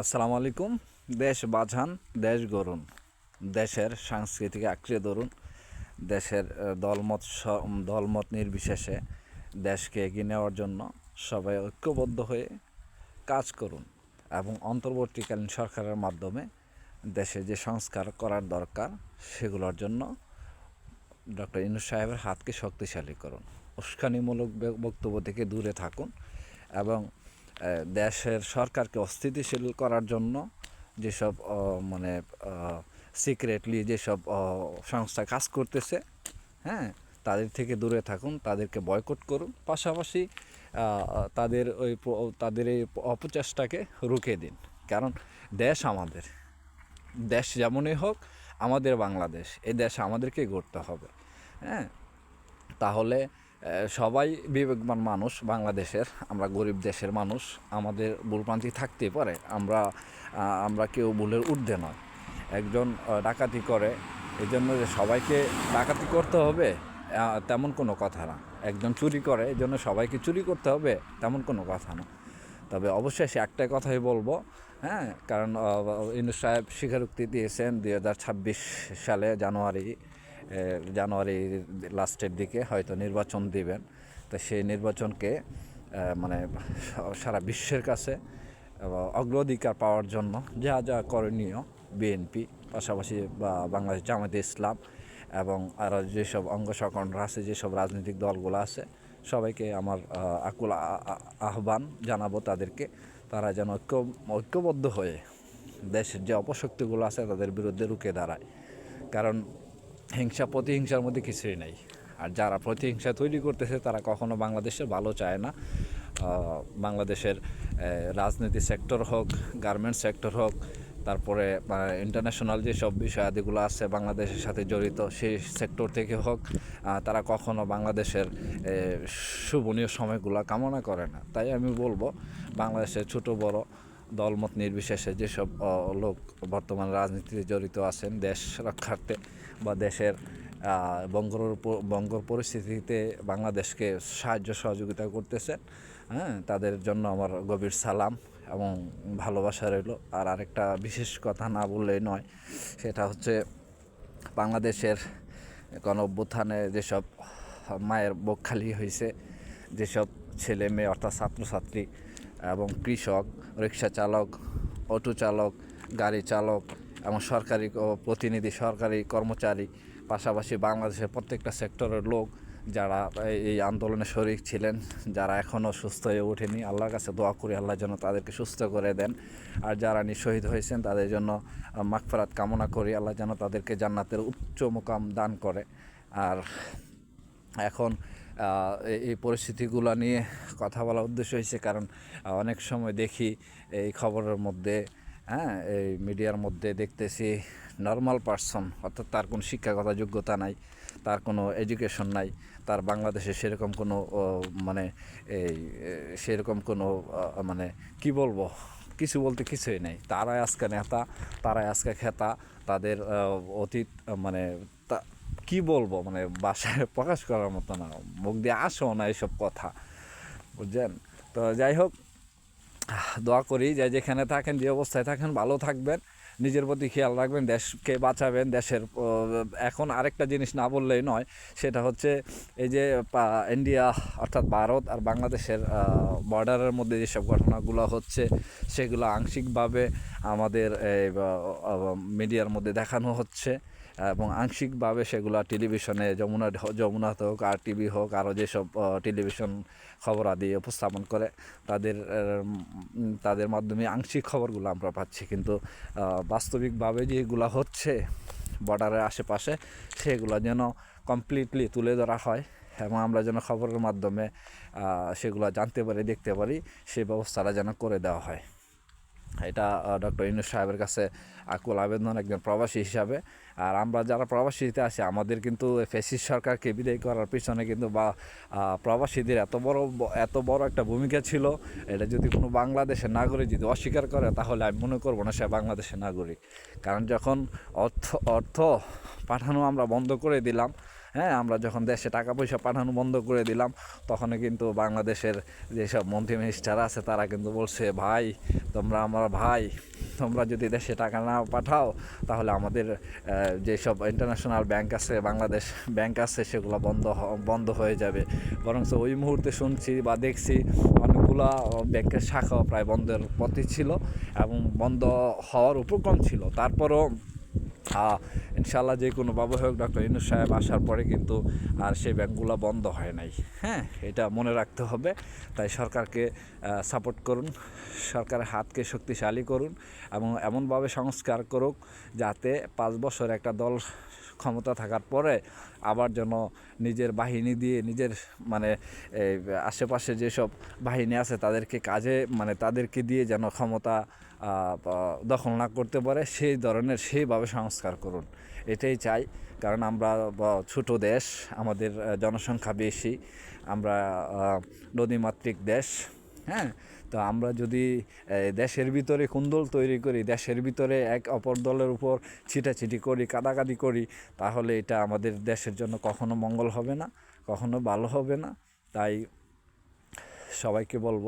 আসসালামু আলাইকুম। দেশ বাঁচান, দেশ গড়ুন। দেশের সাংস্কৃতিক আঁকড়ে ধরুন। দেশের দলমত দলমত নির্বিশেষে দেশকে এগিয়ে নেওয়ার জন্য সবাই ঐক্যবদ্ধ হয়ে কাজ করুন এবং অন্তর্বর্তীকালীন সরকারের মাধ্যমে দেশে যে সংস্কার করার দরকার, সেগুলোর জন্য ডক্টর ইনুস সাহেবের হাতকে শক্তিশালী করুন। উস্কানিমূলক বক্তব্য থেকে দূরে থাকুন এবং দেশের সরকারকে অস্থিতিশীল করার জন্য যেসব মানে সিক্রেটলি যেসব সংস্থা কাজ করতেছে হ্যাঁ তাদের থেকে দূরে থাকুন, তাদেরকে বয়কট করুন, পাশাপাশি তাদের ওই তাদের এই অপচেষ্টাকে রুখে দিন। কারণ দেশ আমাদের। দেশ যেমনই হোক, আমাদের বাংলাদেশ, এই দেশ আমাদেরকেই গড়তে হবে হ্যাঁ। তাহলে সবাই বিবেকবান মানুষ, বাংলাদেশের, আমরা গরিব দেশের মানুষ, আমাদের ভুলপ্রান্তি থাকতেই পারে, আমরা আমরা কেউ ভুলের ঊর্ধ্বে নয়। একজন ডাকাতি করে এই জন্য যে সবাইকে ডাকাতি করতে হবে তেমন কোনো কথা না। একজন চুরি করে এই জন্য সবাইকে চুরি করতে হবে, তেমন কোনো কথা না। তবে অবশ্যই সে একটাই কথাই বলব হ্যাঁ কারণ ইন্দু সাহেব স্বীকারোক্তি দিয়েছেন দুই হাজার ছাব্বিশ সালে জানুয়ারি এ, জানুয়ারি লাস্টের দিকে হয়তো নির্বাচন দিবেন। তো সেই নির্বাচনকে মানে সারা বিশ্বের কাছে অগ্রাধিকার পাওয়ার জন্য যা যা করণীয় বিএনপি পাশাপাশি বা বাংলাদেশ জামাতে ইসলাম এবং আরও যেসব অঙ্গ আছে যেসব রাজনৈতিক দলগুলো আছে সবাইকে আমার আকুল আহ্বান জানাব তাদেরকে। তারা যেন ঐক্য ঐক্যবদ্ধ হয়ে দেশের যে অপশক্তিগুলো আছে তাদের বিরুদ্ধে রুখে দাঁড়ায়। কারণ হিংসা, প্রতিহিংসার মধ্যে কিছুই নেই। আর যারা প্রতিহিংসা তৈরি করতেছে, তারা কখনো বাংলাদেশের ভালো চায় না। বাংলাদেশের রাজনীতি সেক্টর হোক, গার্মেন্টস সেক্টর হোক, তারপরে ইন্টারন্যাশনাল যেসব বিষয়াদিগুলো আছে বাংলাদেশের সাথে জড়িত, সেই সেক্টর থেকে হোক তারা কখনো বাংলাদেশের শুভনীয় সময়গুলো কামনা করে না। তাই আমি বলব, বাংলাদেশের ছোট, বড় দলমত নির্বিশেষে যেসব লোক বর্তমান রাজনীতিতে জড়িত আছেন দেশ রক্ষার্থে বা দেশের বঙ্গর বঙ্গর পরিস্থিতিতে বাংলাদেশকে সাহায্য সহযোগিতা করতেছেন হ্যাঁ তাদের জন্য আমার গভীর সালাম এবং ভালোবাসা রইল। আর আরেকটা বিশেষ কথা না বললেই নয়, সেটা হচ্ছে বাংলাদেশের গণ অভ্যুত্থানে যেসব মায়ের বুক খালি হয়েছে যেসব ছেলে মেয়ে অর্থাৎ ছাত্রছাত্রী এবং কৃষক, রিক্সা চালক, অটো চালক, গাড়ি চালক এবং সরকারি প্রতিনিধি, সরকারি কর্মচারী, পাশাপাশি বাংলাদেশের প্রত্যেকটা সেক্টরের লোক যারা এই- আন্দোলনে শরিক ছিলেন, যারা এখনও সুস্থ হয়ে ওঠেনি, আল্লাহর কাছে দোয়া করি আল্লাহ যেন তাদেরকে সুস্থ করে দেন। আর যারা নি শহীদ হয়েছেন, তাদের জন্য মাগফেরাত কামনা করি, আল্লাহ যেন তাদেরকে জান্নাতের উচ্চ মোকাম দান করে। আর এখন এই- পরিস্থিতিগুলো নিয়ে কথা বলার উদ্দেশ্য হয়েছে, কারণ অনেক সময় দেখি এই খবরের মধ্যে হ্যাঁ এই মিডিয়ার মধ্যে দেখতেছি নর্মাল পার্সন অর্থাৎ তার কোনো শিক্ষাগত যোগ্যতা নাই, তার কোনো এডুকেশন নাই, তার বাংলাদেশে সেরকম কোনো মানে এই সেরকম কোনো মানে কি বলব, কিছু বলতে কিছুই নেই। তারাই আজকে নেতা, তারাই আজকে খেতা, তাদের অতীত মানে কি বলব? মানে বাসায় প্রকাশ করার মতো না। মুখ দিয়ে আসো না এইসব কথা, বুঝছেন? তো যাই হোক দোয়া করি যে যেখানে থাকেন, যে অবস্থায় থাকেন, ভালো থাকবেন। নিজের প্রতি খেয়াল রাখবেন, দেশকে বাঁচাবেন, দেশের এখন আরেকটা জিনিস না বললেই নয়, সেটা হচ্ছে এই যে ইন্ডিয়া অর্থাৎ ভারত আর বাংলাদেশের বর্ডারের মধ্যে যেসব ঘটনাগুলো হচ্ছে, সেগুলো আংশিকভাবে আমাদের মিডিয়ার মধ্যে দেখানো হচ্ছে। এবং আংশিকভাবে সেগুলো টেলিভিশনে যমুনা যমুনাতে হোক আর টিভি হোক আরও যেসব টেলিভিশন খবরাদি উপস্থাপন করে, তাদের তাদের মাধ্যমে আংশিক খবরগুলো আমরা পাচ্ছি। কিন্তু বাস্তবিকভাবে যেগুলো হচ্ছে বর্ডারের আশেপাশে, সেগুলো যেন কমপ্লিটলি তুলে ধরা হয় এবং আমরা যেন খবরের মাধ্যমে সেগুলো জানতে পারি, দেখতে পারি সেই ব্যবস্থাটা যেন করে দেওয়া হয়। এটা ডক্টর ইউনুস সাহেবের কাছে আকুল আবেদন একজন প্রবাসী হিসাবে। আর আমরা যারা প্রবাসীতে আছি, আমাদের কিন্তু ফেসিস সরকারকে বিদায় করার পিছনে কিন্তু বা প্রবাসীদের এত বড় এত বড় একটা ভূমিকা ছিল। এটা যদি কোনো বাংলাদেশের নাগরিক যদি অস্বীকার করে, তাহলে আমি মনে করব না সে বাংলাদেশের নাগরিক। কারণ যখন অর্থ অর্থ পাঠানো আমরা বন্ধ করে দিলাম হ্যাঁ আমরা যখন দেশে টাকা পয়সা পাঠানো বন্ধ করে দিলাম, তখনই কিন্তু বাংলাদেশের যেসব মন্ত্রী মিনিস্টার আছে, তারা কিন্তু বলছে, ভাই, তোমরা আমার ভাই, তোমরা যদি দেশে টাকা না পাঠাও, তাহলে আমাদের যেসব ইন্টারন্যাশনাল ব্যাংক আছে, বাংলাদেশ ব্যাংক আছে, সেগুলো বন্ধ বন্ধ হয়ে যাবে। বরং ওই মুহূর্তে শুনছি বা দেখছি অনেকগুলা ব্যাংকের শাখাও প্রায় বন্ধের পথে ছিল এবং বন্ধ হওয়ার উপক্রম ছিল। তারপরও ইনশাল্লাহ যে কোনো বাবু হোক, ডক্টর ইনুস সাহেব আসার পরে কিন্তু আর সেই ব্যাংকগুলো বন্ধ হয় নাই। হ্যাঁ এটা মনে রাখতে হবে। তাই সরকারকে সাপোর্ট করুন, সরকারের হাতকে শক্তিশালী করুন এবং এমনভাবে সংস্কার করুক যাতে পাঁচ বছর একটা দল ক্ষমতা থাকার পরে আবার যেন নিজের বাহিনী দিয়ে নিজের মানে আশেপাশে যেসব বাহিনী আছে তাদেরকে কাজে মানে তাদেরকে দিয়ে যেন ক্ষমতা দখল না করতে পারে, সেই ধরনের, সেইভাবে সংস্কার করুন। এটাই চাই। কারণ আমরা ছোট দেশ, আমাদের জনসংখ্যা বেশি, আমরা নদীমাতৃক দেশ হ্যাঁ? তো আমরা যদি দেশের ভিতরে কুন্দল তৈরি করি, দেশের ভিতরে এক অপর দলের উপর ছিটাছিটি করি, কাদাকাদি করি, তাহলে এটা আমাদের দেশের জন্য কখনো মঙ্গল হবে না, কখনো ভালো হবে না। তাই সবাইকে বলব,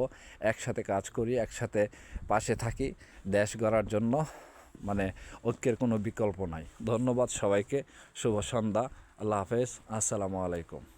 একসাথে কাজ করি, একসাথে পাশে থাকি, দেশ গড়ার জন্য মানে ঐক্যের কোনো বিকল্প নাই। ধন্যবাদ সবাইকে, শুভ সন্ধ্যা, আল্লাহ হাফেজ, আসসালামু আলাইকুম।